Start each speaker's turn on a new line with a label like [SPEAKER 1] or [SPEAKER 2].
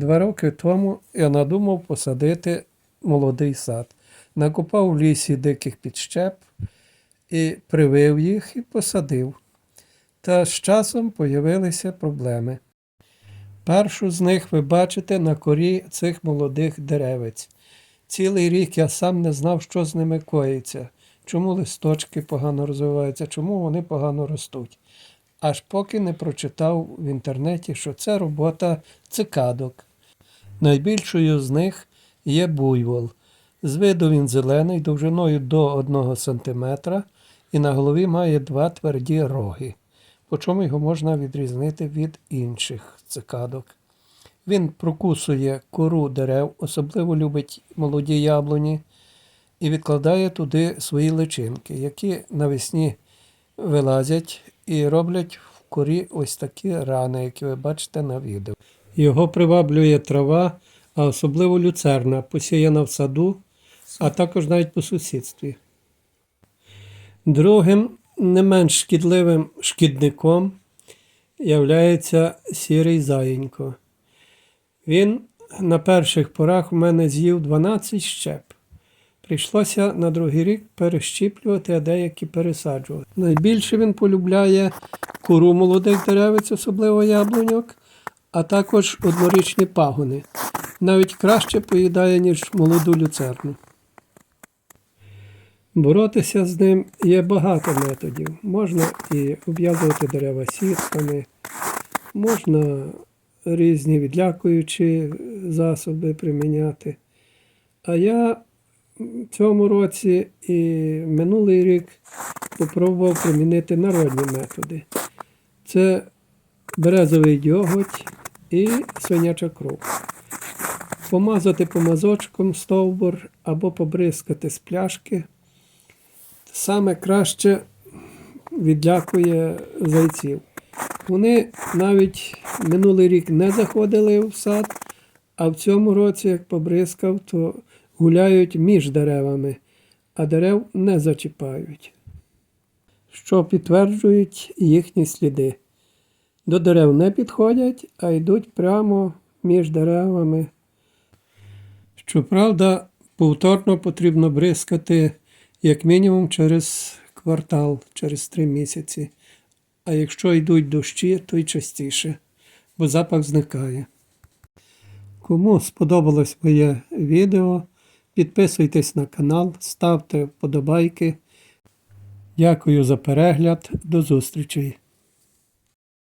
[SPEAKER 1] Два роки тому я надумав посадити молодий сад. Накопав в лісі диких підщеп і привив їх і посадив. Та з часом появилися проблеми. Першу з них ви бачите на корі цих молодих деревець. Цілий рік я сам не знав, що з ними коїться, чому листочки погано розвиваються, чому вони погано ростуть. Аж поки не прочитав в інтернеті, що це робота цикадок. Найбільшою з них є буйвол. З виду він зелений, довжиною до 1 см і на голові має два тверді роги, по чому його можна відрізнити від інших цикадок. Він прокусує кору дерев, особливо любить молоді яблуні, і відкладає туди свої личинки, які навесні вилазять і роблять в корі ось такі рани, які ви бачите на відео. Його приваблює трава, а особливо люцерна, посіяна в саду, а також навіть по сусідстві. Другим, не менш шкідливим шкідником являється сірий заєнько. Він на перших порах у мене з'їв 12 щеп. Прийшлося на другий рік перещіплювати, а деякі пересаджувати. Найбільше він полюбляє кору молодих деревець, особливо яблуньок, а також однорічні пагони. Навіть краще поїдає, ніж молоду люцерну. Боротися з ним є багато методів. Можна і обв'язувати дерева сітками, можна різні відлякуючі засоби приміняти. А я в цьому році і минулий рік спробував примінити народні методи. Це березовий дьоготь і свиняча кров. Помазати помазочком стовбур або побризкати з пляшки. Саме краще відлякує зайців. Вони навіть минулий рік не заходили в сад, а в цьому році, як побризкав, то гуляють між деревами, а дерев не зачіпають, що підтверджують їхні сліди. До дерев не підходять, а йдуть прямо між деревами. Щоправда, повторно потрібно бризкати як мінімум через квартал, через три місяці. А якщо йдуть дощі, то й частіше, бо запах зникає. Кому сподобалось моє відео, підписуйтесь на канал, ставте вподобайки. Дякую за перегляд. До зустрічей!